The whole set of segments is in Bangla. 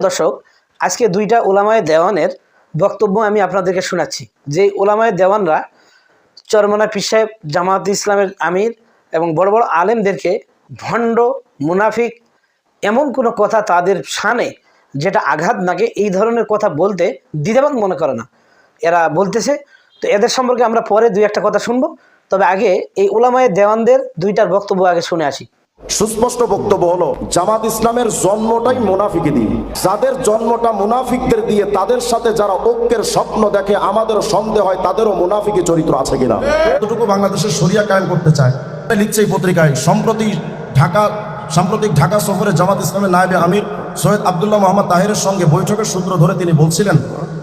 দর্শক, আজকে দুইটা ওলামায় দেওয়ানের বক্তব্য আমি আপনাদেরকে শোনাচ্ছি। যে ওলামায় দেওয়ানরা চরমনা পীর সাহেব, জামাত ইসলামের আমির এবং বড় বড় আলেমদেরকে ভণ্ড, মুনাফিক এমন কোনো কথা তাদের শানে যেটা আঘাত নাগে এই ধরনের কথা বলতে দ্বিধাবাদ মনে করে না। এরা বলতেছে, তো এদের সম্পর্কে আমরা পরে দুই একটা কথা শুনব। তবে আগে এই ওলামায় দেওয়ানদের দুইটার বক্তব্য আগে শুনে আসি। সুস্পষ্ট বক্তব্য হলো, জামাত ইসলামের জন্মটাই মুনাফিকে দিয়ে যাদের জন্মটা মুনাফিকদের দিয়ে, তাদের সাথে যারা ঐক্যের স্বপ্ন দেখে, আমাদেরও সন্দেহ হয় তাদেরও মুনাফিকি চরিত্র আছে কিনা। এতটুকু বাংলাদেশের সরিয়া কায়েম করতে চায় লিখছে এই পত্রিকায়, সম্প্রতি ঢাকা সাম্প্রতিক ঢাকা সফরে জামাত ইসলামের নায়েবে আমির সৈয়দ আবদুল্লাহ মোহাম্মদ তাহেরের সঙ্গে বৈঠকের সূত্র ধরে তিনি বলছিলেন,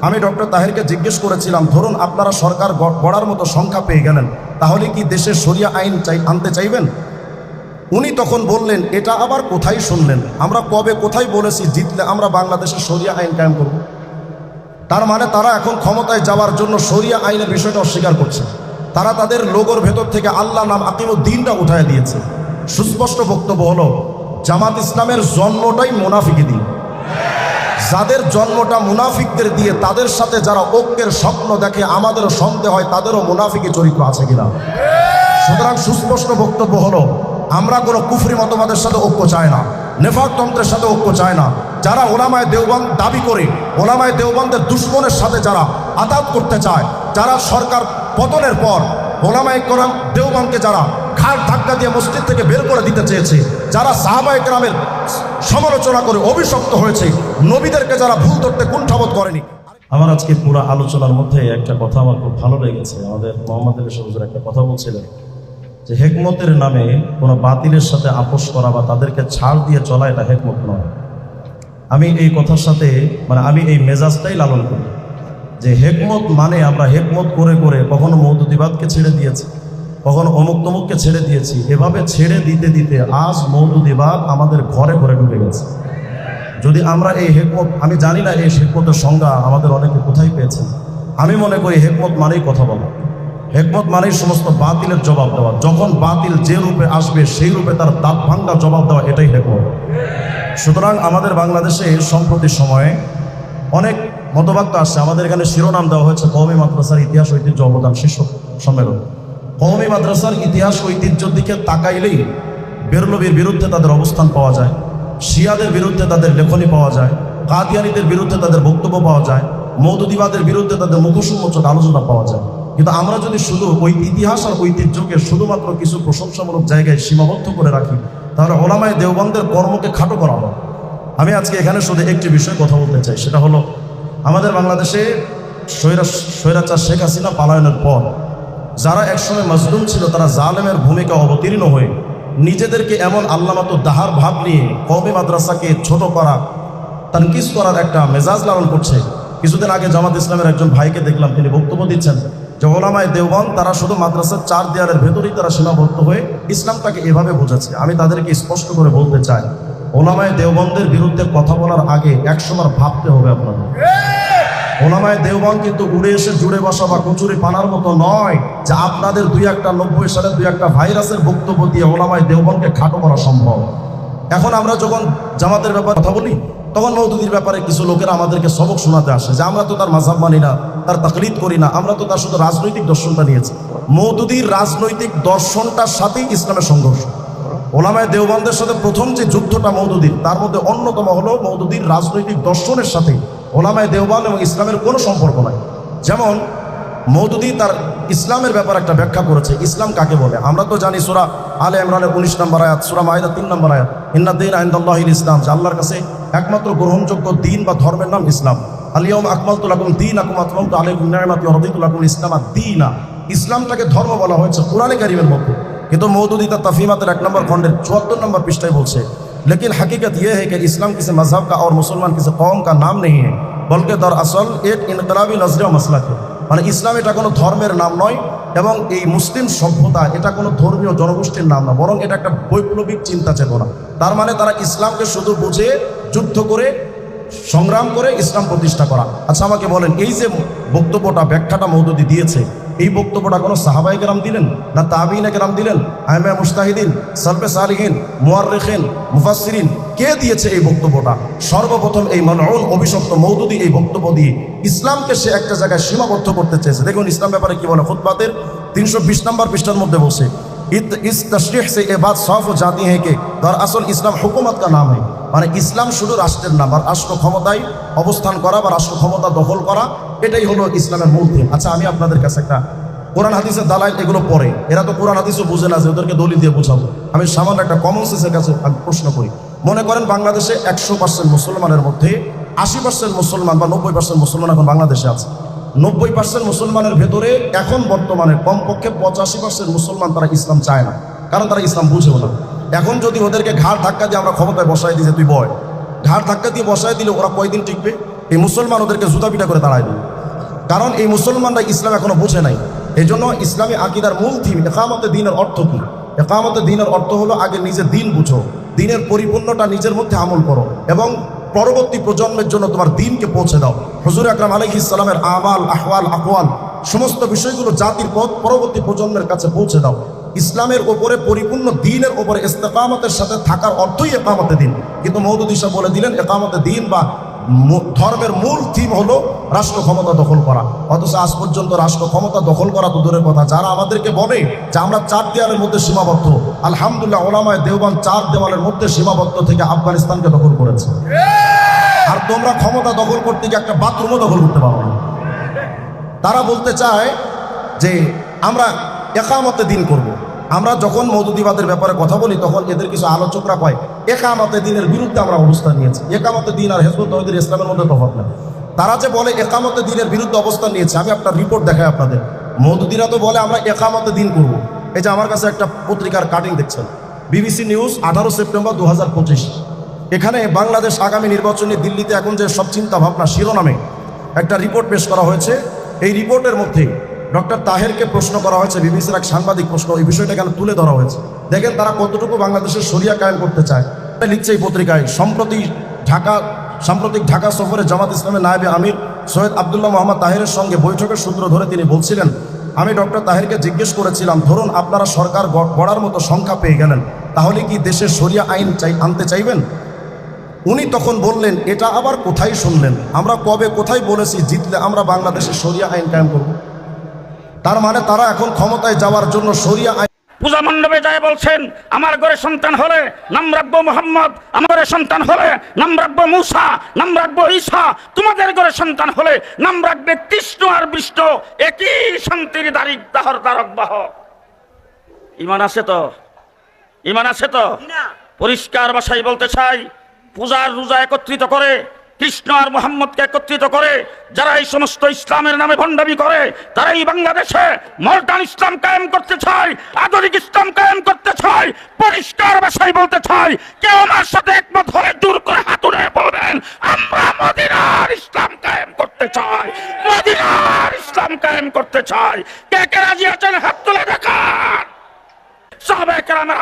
আমি ডক্টর তাহেরকে জিজ্ঞেস করেছিলাম, ধরুন আপনারা সরকার গড়ার মতো সংখ্যা পেয়ে গেলেন, তাহলে কি দেশের সরিয়া আইন চাই, আনতে চাইবেন? উনি তখন বললেন, এটা আবার কোথায় শুনলেন? আমরা কবে কোথায় বলেছি জিতলে আমরা বাংলাদেশের সরিয়া আইন কায়েম করব? তার মানে তারা এখন ক্ষমতায় যাওয়ার জন্য সরিয়া আইনের বিষয়টা অস্বীকার করছে। তারা তাদের লোগোর ভেতর থেকে আল্লাহ নাম আকিমুদ্দিনটা উঠায় দিয়েছে। সুস্পষ্ট বক্তব্য হলো, জামাত ইসলামের জন্মটাই মোনাফিকি দিন যাদের জন্মটা মুনাফিকদের দিয়ে, তাদের সাথে যারা ঐক্যের স্বপ্ন দেখে আমাদেরও সন্দেহ হয়, তাদেরও মুনাফিকি চরিত্র আছে কিনা? সুতরাং সুস্পষ্ট বক্তব্য হলো আমরা কোনো কুফরি মতবাদের সাথে ঐক্য চাই না নেফাকতন্ত্রের সাথে ঐক্য চায় না। যারা ওলামায় দেওবান দাবি করে, ওলামায় দেওবানদের দুশ্মনের সাথে যারা আতাত করতে চায়, যারা সরকার পতনের পর ওলামায় কোরআন দেওবানকে যারা ঘাট ধাক্কা দিয়ে মসজিদ থেকে বের করে দিতে চেয়েছে, যারা সাহাবায় গ্রামের সমালোচনা করে অভিশপ্ত হয়েছে, নবীদেরকে যারা ভুল ধরতে কুণ্ঠাবোধ করেনি। আমার আজকে পুরো আলোচনার মধ্যে একটা কথা আমার খুব ভালো লেগেছে। আমাদের মোহাম্মদ একটা কথা বলছিলেন। যে হেকমতের নামে কোনো বাতিলের সাথে আপোষ করা বা তাদেরকে ছাড় দিয়ে চলা এটা হেকমত নয়। আমি এই কথার সাথে মানে আমি এই মেজাজটাই লালন করি যে হেকমত মানে আমরা হেকমত করে করে কখনো মৌদুদিবাদকে ছেড়ে দিয়েছি, কখনো অমুক তমুককে ছেড়ে দিয়েছি। এভাবে ছেড়ে দিতে দিতে আজ মৌদুদিবাদ আমাদের ঘরে ঘরে ঢুকে গেছে। যদি আমরা এই হেকমত, আমি জানি না এই হেকমতের সংজ্ঞা আমাদের অনেকে কোথায় পেয়েছে আমি মনে করি হেকমত মানেই কথা বলা। হেকমত মানেই সমস্ত বাতিলের জবাব দেওয়া। যখন বাতিল যে রূপে আসবে, সেই রূপে তার দাঁত ভাঙ্গা জবাব দেওয়া, এটাই হেকমত। সুতরাং আমাদের বাংলাদেশে সম্প্রতি সময়ে অনেক মতবাক্য আসছে। আমাদের এখানে শিরোনাম দেওয়া হয়েছে, কওমি মাদ্রাসার ইতিহাস ঐতিহ্য অবদান শীর্ষ সম্মেলন। কওমি মাদ্রাসার ইতিহাস ঐতিহ্যের দিকে তাকাইলেই বেরলবির বিরুদ্ধে তাদের অবস্থান পাওয়া যায়, শিয়াদের বিরুদ্ধে তাদের লেখনী পাওয়া যায়, কাদিয়ানিদের বিরুদ্ধে তাদের বক্তব্য পাওয়া যায়, মৌদুদিবাদের বিরুদ্ধে তাদের মুখোন্মোচক আলোচনা পাওয়া যায়। কিন্তু আমরা যদি শুধু ওই ইতিহাস আর ঐতিহ্যকে শুধুমাত্র কিছু প্রশংসামূলক জায়গায় সীমাবদ্ধ করে রাখি, তাহলে ওলামায় দেওবন্দের কর্মকে খাটো করা হবে। আমি আজকে এখানে শুধু একটি বিষয়ে কথা বলতে চাই, সেটা হলো, আমাদের বাংলাদেশে স্বৈরা, স্বৈরাচার শেখ হাসিনা পালায়নের পর যারা একসময় মজলুম ছিল, তারা জালেমের ভূমিকা অবতীর্ণ হয়ে নিজেদেরকে এমন আল্লামাত দাহার ভাব নিয়ে কওমি মাদ্রাসাকে ছোট করা তানকিস করার একটা মেজাজ লালন করছে। কিছুদিন আগে জামাত ইসলামের একজন ভাইকে দেখলাম, তিনি বক্তব্য দিচ্ছেন যে ওলামায় দেওবান তারা শুধু মাদ্রাসার চার দেয়ালের ভেতরেই তারা সীমাবদ্ধ হয়ে ইসলামটাকে এভাবে বোঝাচ্ছে। আমি তাদেরকে স্পষ্ট করে বলতে চাই, ওলামায় দেওবন্দের বিরুদ্ধে কথা বলার আগে একসময় ভাবতে হবে আপনাদের। ওলামায় দেওবান কিন্তু উড়ে এসে জুড়ে বসা বা কচুরি পানার মতো নয় যে আপনাদের দুই একটা নব্বই সালে দুই একটা ভাইরাসের বক্তব্য দিয়ে ওলামায় দেওবানকে খাটো করা সম্ভব। এখন আমরা যখন জামাতের ব্যাপারে কথা বলি তখন মৌদুদির ব্যাপারে কিছু লোকেরা আমাদেরকে সবক শোনাতে আসে যে আমরা তো তার মাঝাব মানি না, তার তাকলিদ করি না, আমরা তো তার শুধু রাজনৈতিক দর্শনটা নিয়েছি। মৌদুদির রাজনৈতিক দর্শনটার সাথেই ইসলামের সংঘর্ষ। ওলামায় দেওবানদের সাথে প্রথম যে যুদ্ধটা মৌদুদির তার মধ্যে অন্যতম হলো মৌদুদির রাজনৈতিক দর্শনের সাথে ওলামায় দেওবান এবং ইসলামের কোনো সম্পর্ক নাই। যেমন মৌদুদি তার ইসলামের ব্যাপার একটা ব্যাখ্যা করেছে। ইসলাম কাকে বলে? আমরা তো জানি সুরা আলে ইমরানের উনিশ নম্বর আয়াত, সুরা মাহিদা তিন নম্বর আয়াত। ইন্নাদ্দিন আইন্দাল্লাহিল ইসলাম, যে আল্লাহর কাছে একমাত্র গ্রহণযোগ্য দিন বা ধর্মের নাম ইসলাম আলিয়ম আকমাল তুলাকুম দিন আকুম আতমম তো আলিম নাইমাতি রদিতুলাকুম ইসলাম আর দিনা ইসলামটাকে ধর্ম বলা হয়েছে কোরআনে কারিমের মধ্যে কিন্তু মৌদুদি তার তফিমাতের এক নম্বর খণ্ডের চুয়াত্তর নম্বর পৃষ্ঠায় বলছে लेकिन हकीकत यह है कि इस्लाम किसी मजहब का और मुसलमान किसी कौम का नाम नहीं है बल्कि दरअसल एक इनकलाबी नजर मसला है মানে ইসলাম এটা কোনো ধর্মের নাম নয় এবং এই মুসলিম সভ্যতা এটা কোনো ধর্মীয় জনগোষ্ঠীর নাম না বরং এটা একটা বৈপ্লবিক চিন্তা চেতনা তার মানে তারা ইসলামকে শুধু বুঝে যুদ্ধ করে সংগ্রাম করে ইসলাম প্রতিষ্ঠা করা আচ্ছা আমাকে বলেন এই যে বক্তব্যটা ব্যাখ্যাটা মৌদুদি দিয়েছে এই বক্তব্যটা কোনো সাহাবাই কেরাম দিলেন না তাবিনে কেরাম দিলেন আহমে মুস্তাহিদিন সালফে সালিহিন মুয়ার্রিখিন মুফাসসিরিন কে দিয়েছে এই বক্তব্যটা সর্বপ্রথম এই মানউন অভিশপ্ত মৌদুদি এই বক্তব্য দিয়ে ইসলামকে সে একটা জায়গায় সীমাবদ্ধ করতে চেয়েছে দেখুন ইসলাম ব্যাপারে কি বলে খুতবাতের তিনশো বিশ নম্বর পৃষ্ঠার মধ্যে বসে इत- इस तशरीह से ये बात साफ हो जाती है कि दरअसल ইসলাম হুকুমত का नाम है মানে ইসলাম শুধু রাষ্ট্রের নাম আর রাষ্ট্র ক্ষমতায় অবস্থান করা বা রাষ্ট্র ক্ষমতা দখল করা, এটাই হলো ইসলামের মূল থিম আচ্ছা আমি আপনাদের কাছে একটা কোরআন, হাদিসের দালাল এগুলো পড়ে। এরা তো কোরআন, হাদিসও বুঝে না যে ওদেরকে দলিল দিয়ে বুঝাবো। আমি সামান্য একটা কমন সেন্সের কাছে প্রশ্ন করি। মনে করেন বাংলাদেশে একশো পার্সেন্ট মুসলমানের মধ্যে আশি পার্সেন্ট মুসলমান বা নব্বই পার্সেন্ট মুসলমান এখন বাংলাদেশে আছে। নব্বই পার্সেন্ট মুসলমানের ভেতরে এখন বর্তমানে কমপক্ষে পঁচাশি পার্সেন্ট মুসলমান তারা ইসলাম চায় না। কারণ তারা ইসলাম বুঝেও না। এখন যদি ওদেরকে ঘাড় ধাক্কা দিয়ে আমরা ক্ষমতায় বসাই যে তুই বয়, ঘাড় ধাক্কা দিয়ে বসাই দিলে ওরা কয়দিন টিকবে? এই মুসলমান ওদেরকে জুতা পিটা করে দাঁড়ায় দিবে। কারণ এই মুসলমানরা ইসলাম এখনও বুঝে নাই। এই জন্য ইসলামী আকিদার মূল থিম একামতে দিনের অর্থ কী? একামতে দিনের অর্থ হলো আগে নিজের দিন বুঝো। দিনের পরিপূর্ণটা নিজের মধ্যে আমল করো এবং পরবর্তী প্রজন্মের জন্য তোমার দিনকে পৌঁছে দাও। হজুর আকরাম আলহি ইসলামের আমাল, আহওয়াল, আকওয়াল, সমস্ত বিষয়গুলো জাতির পথ পরবর্তী প্রজন্মের কাছে পৌঁছে দাও। ইসলামের ওপরে পরিপূর্ণ দিনের ওপরে ইস্তেকামতের সাথে থাকার অর্থই একামতে দিন। কিন্তু মৌদুদ সাহেব বলে দিলেন একামতে দিন বা ধর্মের মূল থিম হলো রাষ্ট্র ক্ষমতা দখল করা। অথচ আজ পর্যন্ত রাষ্ট্র ক্ষমতা দখল করা তো দূরের কথা। যারা আমাদেরকে বলে যে আমরা চার দেওয়ালের মধ্যে সীমাবদ্ধ, আলহামদুলিল্লাহ ওলামায় দেওবান চার দেওয়ালের মধ্যে সীমাবদ্ধ থেকে আফগানিস্তানকে দখল করেছে। আর তোমরা ক্ষমতা দখল করতে গিয়ে একটা বাথরুমও দখল করতে পারো না। তারা বলতে চায় যে আমরা একামতে দিন করব। আমরা যখন মৌদুদিবাদের ব্যাপারে কথা বলি, তখন এদের কিছু আলোচকরা কয় একামতে দিনের বিরুদ্ধে আমরা অবস্থান নিয়েছি। একামতে দিন আর হেজবুত তহিদের ইসলামের মধ্যে তফাৎ না তারা যে বলে একামতে দিনের বিরুদ্ধে অবস্থান নিয়েছে, আমি আপনার রিপোর্ট দেখাই আপনাদের। মৌদুদিরা তো বলে, আমরা একামতে দিন করব। এই যে আমার কাছে একটা পত্রিকার কাটিং দেখছেন। বিবিসি নিউজ, আঠারো সেপ্টেম্বর দু হাজার পঁচিশ। এখানে বাংলাদেশ আগামী নির্বাচনে দিল্লিতে এখন যে সব চিন্তা ভাবনা শিরোনামে একটা রিপোর্ট পেশ করা হয়েছে, এই রিপোর্টের মধ্যে ডক্টর তাহেরকে প্রশ্ন করা হয়েছে, বিবিসির এক সাংবাদিক প্রশ্ন, এই বিষয়টা এখানে তুলে ধরা হয়েছে? দেখেন তারা কতটুকু বাংলাদেশের সরিয়া কায়েম করতে চায়। লিখছে এই পত্রিকায়, সম্প্রতি ঢাকা, সাম্প্রতিক ঢাকা সফরে জামাত ইসলামের নায়েবে আমির সৈয়দ আবদুল্লাহ মোহাম্মদ তাহেরের সঙ্গে বৈঠকের সূত্র ধরে তিনি বলছিলেন, আমি ডক্টর তাহেরকে জিজ্ঞেস করেছিলাম, ধরুন আপনারা সরকার গড়ার মতো সংখ্যা পেয়ে গেলেন, তাহলে কি দেশে সরিয়া আইন চাই, আনতে চাইবেন? উনি তখন বললেন, এটা আবার কোথায় শুনলেন? আমরা কবে কোথায় বলেছি, জিতলে আমরা বাংলাদেশে সরিয়া আইন কায়েম করব? তার মানে তারা এখন ক্ষমতায় যাওয়ার জন্য সরিয়া আইন পূজা মণ্ডপে যায় বলছেন আমার ঘরে সন্তান হলে নাম রাখব মোহাম্মদ আমার ঘরে সন্তান হলে নাম রাখব মুসা নাম রাখব ঈসা তোমাদের ঘরে সন্তান হলে নাম রাখবে কৃষ্ণ আর বিষ্ণু একই শান্তির দারিক দাহর তারক বাহ। ইমান আছে তো? ইমান আছে তো? পরিষ্কার ভাষায় বলতে চাই পূজার রোজা একত্রিত করে কৃষ্ণ আর মোহাম্মদকে একত্রিত করে যারা এই সমস্ত ইসলামের নামে ভণ্ডামি করে তারা এই বাংলাদেশে মর্ডান ইসলাম কায়েম করতে চায়, আধুনিক ইসলাম কায়েম করতে চায়, পরিষ্কার ভাষায় বলতে চাই কেউ আমার সাথে একমত হয়ে দূর করে হাতুড়ে বলবেন, আমরা মদিনার ইসলাম কায়েম করতে চাই, মদিনার ইসলাম কায়েম করতে চাই। কে কে রাজি আছেন? হাত তুলে দেখান।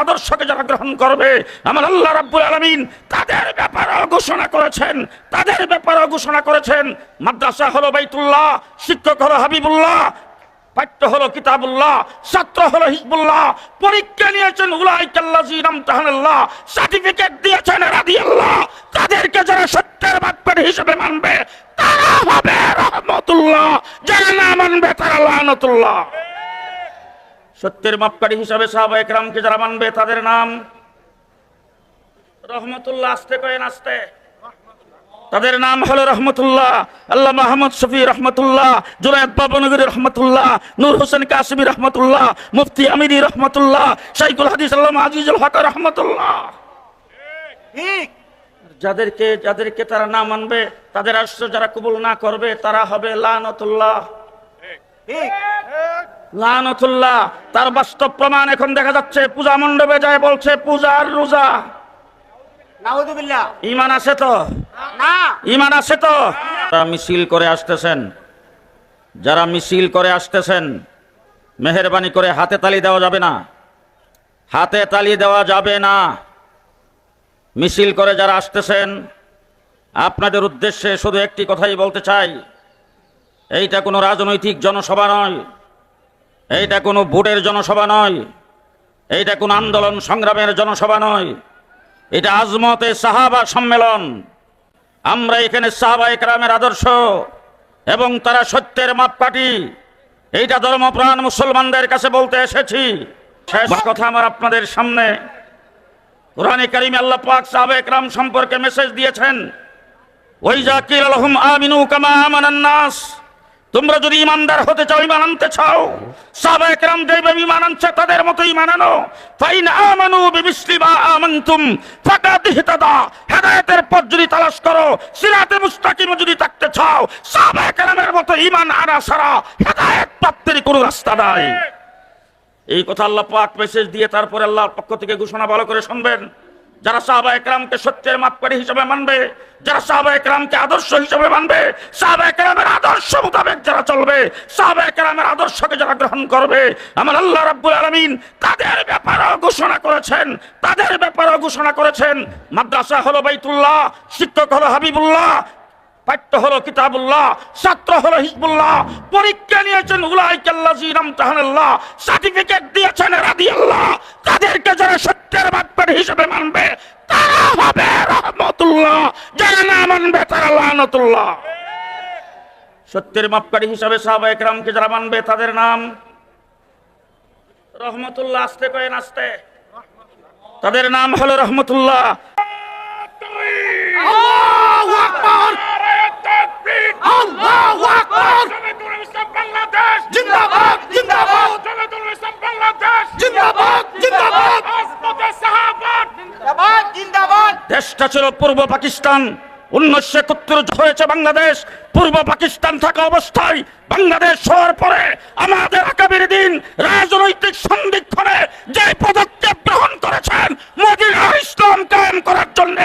আদর্শকে যারা গ্রহণ করবে, আমার আল্লাহ রাব্বুল আলমিন তাদের ব্যাপারেও ঘোষণা করেছেন, তাদের ব্যাপারেও ঘোষণা করেছেন। মাদ্রাসা হলো বাইতুল্লাহ, শিক্ষক হলো হাবিবুল্লাহ, পাঠ্য হলো কিতাবুল্লাহ, ছাত্র হলো হিজবুল্লাহ, পরীক্ষা নিয়েছেন নামতাহানাল্লাহ সার্টিফিকেট দিয়েছেন রাদিয়াল্লাহ, তাদেরকে যারা সত্যের বাক্যের হিসেবে মানবে তারা হবে রহমতুল্লাহ, যারা না মানবে তারা লানতুল্লাহ। সত্যের মাপকারী হিসাবে সাহাবা একরামকে যারা মানবে তাদের নাম রহমতুল্লাহ আসতে করেন আসতে তাদের নাম হলো রহমতুল্লাহ আল্লাহ মাহমুদ শফি রহমতুল্লাহ জুনায়দ বাবনগরী রহমতুল্লাহ নূর হোসেন কাসিমি রহমতুল্লাহ মুফতি আমিরি রহমতুল্লাহ শাইকুল হাদিস আল্লাহ আজিজুল হক রহমতুল্লাহ। যাদেরকে যাদেরকে তারা না মানবে তাদের আশ্রয় যারা কবুল না করবে তারা হবে লানতুল্লাহ। লানতুল্লাহ তার বাস্তব প্রমাণ এখন দেখা যাচ্ছে। পূজা মণ্ডপে যায় বলছে পূজার রোজা। ইমান আছে তো? ইমান আছে তো? যারা মিছিল করে আসতেছেন যারা মিছিল করে আসতেছেন মেহরবানি করে হাতে তালি দেওয়া যাবে না। হাতে তালি দেওয়া যাবে না। মিছিল করে যারা আসতেছেন আপনাদের উদ্দেশ্যে শুধু একটি কথাই বলতে চাই। এইটা কোনো রাজনৈতিক জনসভা নয়। এইটা কোনো ভোটের জনসভা নয়। এইটা কোনো আন্দোলন সংগ্রামের জনসভা নয়। এটা আজমতে সাহাবা সম্মেলন। আমরা এখানে সাহাবা একরামের আদর্শ এবং তারা সত্যের মাপকাঠি। এইটা ধর্মপ্রাণ মুসলমানদের কাছে বলতে এসেছি। শেষ কথা আমার আপনাদের সামনে। কোরআনে কারিমে আল্লাহ পাক সাহাবা একরাম সম্পর্কে মেসেজ দিয়েছেন। ওই কিল আলহুম আমিনু কামা আমানান নাস। তোমরা যদি ইমানদার হতে চাও ইমান আনতে চাও সাহাবা একরাম যেভাবে ইমান আনছে, তাদের মতো ইমান আনো। ফাইন আমানু বিমিসলি মা আমানতুম, ফাকাদ ইহতাদা, হেদায়েতের পথ যদি তালাশ করো, সিরাতে মুস্তাকিম যদি থাকতে চাও সাহাবা একরামের মতো ইমান আনা সারা হেদায়েত প্রাপ্তির কোনো রাস্তা নাই। এই কথা আল্লাহ পাক মেসেজ দিয়ে তারপরে আল্লাহর পক্ষ থেকে ঘোষণা ভালো করে শুনবেন। যারা সাহাবা একরামকে সত্যের মাপকারী হিসেবে মানবে, যারা সাহাবা একরামকে আদর্শ হিসেবে মানবে, সাহাবা একরামের আদর্শ মোতাবেক যারা চলবে, সাহাবা একরামের আদর্শকে যারা গ্রহণ করবে, আমার আল্লাহ রাব্বুল আলামিন তাদের ব্যাপারেও ঘোষণা করেছেন, তাদের ব্যাপারেও ঘোষণা করেছেন। মাদ্রাসা হলো বাইতুল্লাহ, শিক্ষক হলো হাবিবুল্লাহ পাঠ্য হলো কিতাবুল্লাহ, ছাত্র হলো হিজবুল্লাহ, পরীক্ষা নিয়েছেন নামতাহানাল্লাহ, সার্টিফিকেট দিয়েছেন রাদিয়াল্লাহ, তাদেরকে যারা সত্যের হিসেবে মানবে, তারা হবে রহমতুল্লাহ, যারা না মানবে তারা লানতুল্লাহ। সত্যের মাপকারী হিসাবে সাহাবা একরামকে যারা মানবে, তাদের নাম রহমতুল্লাহ, আসতে কয়েন আসতে। তাদের নাম হলো রহমতুল্লাহ। আল্লাহু আকবার! জিন্দাবাদ জিন্দাবাদ! জিন্দাবাদ জিন্দাবাদ! জিন্দাবাদ জিন্দাবাদ! দেশটা ছিল পূর্ব পাকিস্তান, উনিশশো একাত্তর হয়েছে বাংলাদেশ। পূর্ব পাকিস্তান থাকা অবস্থায় বাংলাদেশ হওয়ার পরে আমাদের আগামীর দিন রাজনৈতিক সন্দিক্ষণে যে পদক্ষেপ গ্রহণ করেছেন মদিনার ইসলাম কায়েম করার জন্য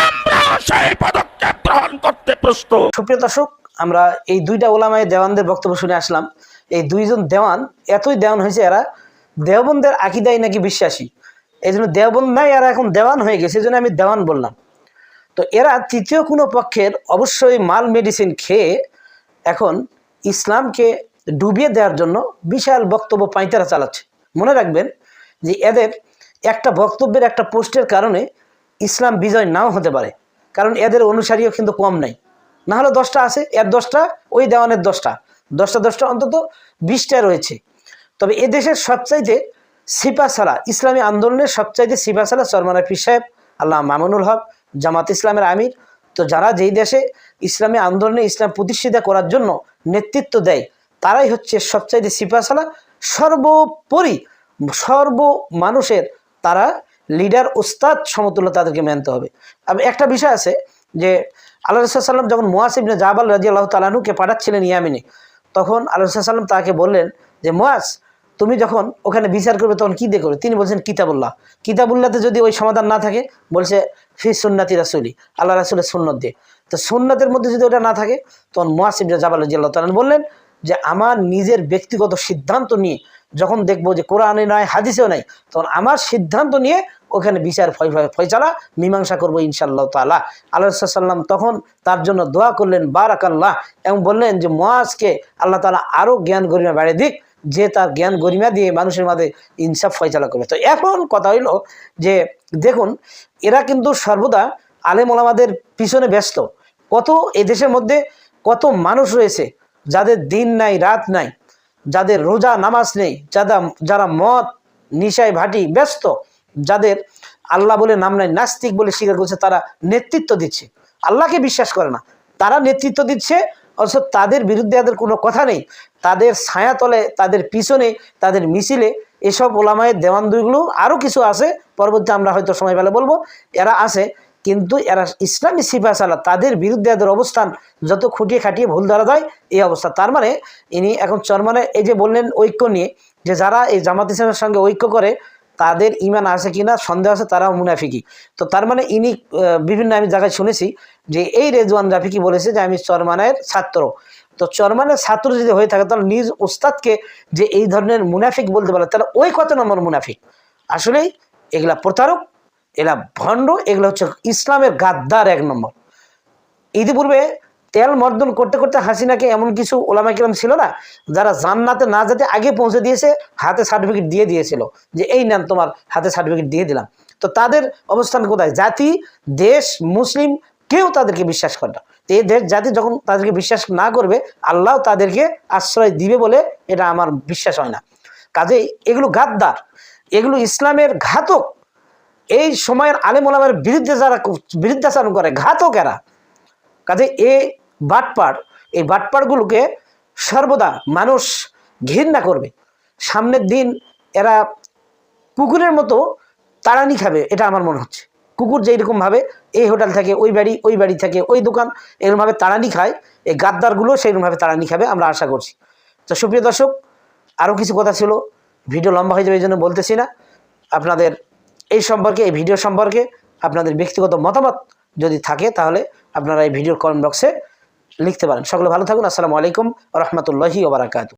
আমরা সেই পদক্ষেপ গ্রহণ করতে প্রস্তুত সুপ্রিয় দর্শক, আমরা এই দুইটা ওলামায় দেওয়ানদের বক্তব্য শুনে আসলাম। এই দুইজন দেওয়ান, এতই দেওয়ান হয়েছে এরা, দেওবন্দের আকিদাই নাকি বিশ্বাসী? এই জন্য দেওবন্দ নাই, এরা এখন দেওয়ান হয়ে গেছে এই জন্য আমি দেওয়ান বললাম। তো এরা তৃতীয় কোনো পক্ষের অবশ্যই মাল মেডিসিন খেয়ে এখন ইসলামকে ডুবিয়ে দেওয়ার জন্য বিশাল বক্তব্য পাইতারা চালাচ্ছে। মনে রাখবেন যে এদের একটা বক্তব্যের একটা পোস্টের কারণে ইসলাম বিজয় নাও হতে পারে, কারণ এদের অনুসারীও কিন্তু কম নাই। না হলে দশটা আছে, এর দশটা, ওই দেওয়ানের দশটা। দশটা দশটা অন্তত বিশটা রয়েছে। তবে এ দেশের সবচাইতে সিপাসালা ইসলামী আন্দোলনের সবচাইতে সিপাসালা সরমানা পীর সাহেব আল্লাহ মামুনুল হক, জামাত ইসলামের আমির। তো যারা যেই দেশে ইসলামী আন্দোলনে ইসলাম প্রতিষ্ঠিত করার জন্য নেতৃত্ব দেয়, তারাই হচ্ছে সবচাইতে সিপাসালা সর্বোপরি সর্ব মানুষের, তারা লিডার, ওস্তাদ সমতুল্য তাদেরকে মানতে হবে। একটা বিষয় আছে যে আল্লাহ রসুল্লাম যখন মোয়াসিবনে জাবাল রাজি আল্লাহ তালানুকে পাঠাচ্ছিলেন ইয়ামিনে, তখন আল্লাহ রসুল্লাম তাকে বললেন যে মোয়াস তুমি যখন ওখানে বিচার করবে তখন কী দিয়ে করবে? তিনি বলছেন, কিতাবুল্লাহ। কিতাবুল্লাহতে যদি ওই সমাধান না থাকে, বলছে, ফি সুন্নাতি রাসুলি। আল্লাহ রাসুলের সুন্নত দিয়ে। তো সুন্নাতের মধ্যে যদি ওটা না থাকে, তখন মোয়াসিব জাবাল রাজি আল্লাহ তালান বললেন যে, আমার নিজের ব্যক্তিগত সিদ্ধান্ত নিয়ে যখন দেখব যে কোরআনে নয় হাদিসেও নাই, তখন আমার সিদ্ধান্ত নিয়ে ওখানে বিচার ফয়, ফয়- ফয়সালা, মীমাংসা করব ইনশাল্লাহ তালা আল্লাহ সাল্লাম তখন তার জন্য দোয়া করলেন, বারাকাল্লাহ, এবং বললেন যে, মহাজকে আল্লাহ তালা আরও জ্ঞান গরিমা বাড়িয়ে দিক, যে তার জ্ঞান গরিমা দিয়ে মানুষের মাঝে ইনসাফ, ফয়সালা করবে। তো এখন কথা হইল যে, দেখুন, এরা কিন্তু সর্বদা আলেম ওলামাদের পিছনে ব্যস্ত। কত এ দেশের মধ্যে কত মানুষ রয়েছে যাদের দিন নাই, রাত নাই, যাদের রোজা, নামাজ নেই যারা যারা মদ, নিশায়, ভাটি ব্যস্ত। যাদের আল্লাহ বলে নাম নাই, নাস্তিক বলে স্বীকার করছে, তারা নেতৃত্ব দিচ্ছে। আল্লাহকে বিশ্বাস করে না। তারা নেতৃত্ব দিচ্ছে, অথচ তাদের বিরুদ্ধে তাদের কোনো কথা নেই। তাদের ছায়াতলে, তাদের পিছনে, তাদের মিছিলে এসব ওলামায়ের দেওয়ানদুইগুলো আরও কিছু আছে, পরবর্তী আমরা হয়তো সময় পেলে বলব। এরা আছে, কিন্তু এরা ইসলামী সিপাহসালা তাদের বিরুদ্ধে এদের অবস্থান যত খুঁটিয়ে খাটিয়ে ভুল ধরা দেয় এই অবস্থা। তার মানে ইনি এখন চরমানে এই যে বললেন ঐক্য নিয়ে, যে যারা এই জামাত ইসলামের সঙ্গে ঐক্য করে তাদের ইমান আছে কিনা, সন্দেহ আছে, তারাও মুনাফিকি তো তার মানে ইনি বিভিন্ন আমি জায়গায় শুনেছি যে এই রেজওয়ান রাফিকি বলেছে যে, আমি চরমানের ছাত্র। তো চরমানের ছাত্র যদি হয়ে থাকে, তাহলে নিজ উস্তাদকে যে এই ধরনের মুনাফিক বলতে পারে, তাহলে ওই কত নম্বর মুনাফিক? আসলেই এগুলা প্রতারক, এরা ভণ্ড, এগুলো হচ্ছে ইসলামের গাদ্দার এক নম্বর। ইতিপূর্বে তেল মর্দন করতে করতে হাসিনাকে এমন কিছু ওলামা কিরাম ছিল না, যারা জান্নাতে না যেতে আগে পৌঁছে দিয়েছে, হাতে সার্টিফিকেট দিয়ে দিয়েছিল যে এই নেন তোমার হাতে সার্টিফিকেট দিয়ে দিলাম। তো তাদের অবস্থান কোথায়? জাতি, দেশ, মুসলিম, কেউ তাদেরকে বিশ্বাস করে না। এই দেশ, জাতি যখন তাদেরকে বিশ্বাস না করবে, আল্লাহ তাদেরকে আশ্রয় দিবে বলে এটা আমার বিশ্বাস হয় না। কাজেই এগুলো গাদ্দার, এগুলো ইসলামের ঘাতক। এই সময়ের আলেম ওলামের বিরুদ্ধে যারা বিরুদ্ধাচারণ করে, ঘাতক এরা। কাজে এ বাটপার, এই বাটপারগুলোকে সর্বদা মানুষ ঘৃণা করবে। সামনের দিন এরা কুকুরের মতো তাড়ানি খাবে, এটা আমার মনে হচ্ছে। কুকুর যেরকম ভাবে, এই হোটেল থেকে ওই বাড়ি ওই বাড়ি থেকে ওই দোকান, এরকমভাবে তাড়ানি খায়, এই গাদ্দারগুলো সেইরকমভাবে তাড়ানি খাবে, আমরা আশা করছি। তো সুপ্রিয় দর্শক, আরও কিছু কথা ছিল, ভিডিও লম্বা হয়ে যাবে এই জন্য বলতেছি না। আপনাদের এই সম্পর্কে, এই ভিডিও সম্পর্কে আপনাদের ব্যক্তিগত মতামত যদি থাকে, তাহলে আপনারা এই ভিডিওর কমেন্ট বক্সে লিখতে পারেন। সকলে ভালো থাকুন। আসসালামু আলাইকুম রহমতুল্লাহি ওবরাকাতু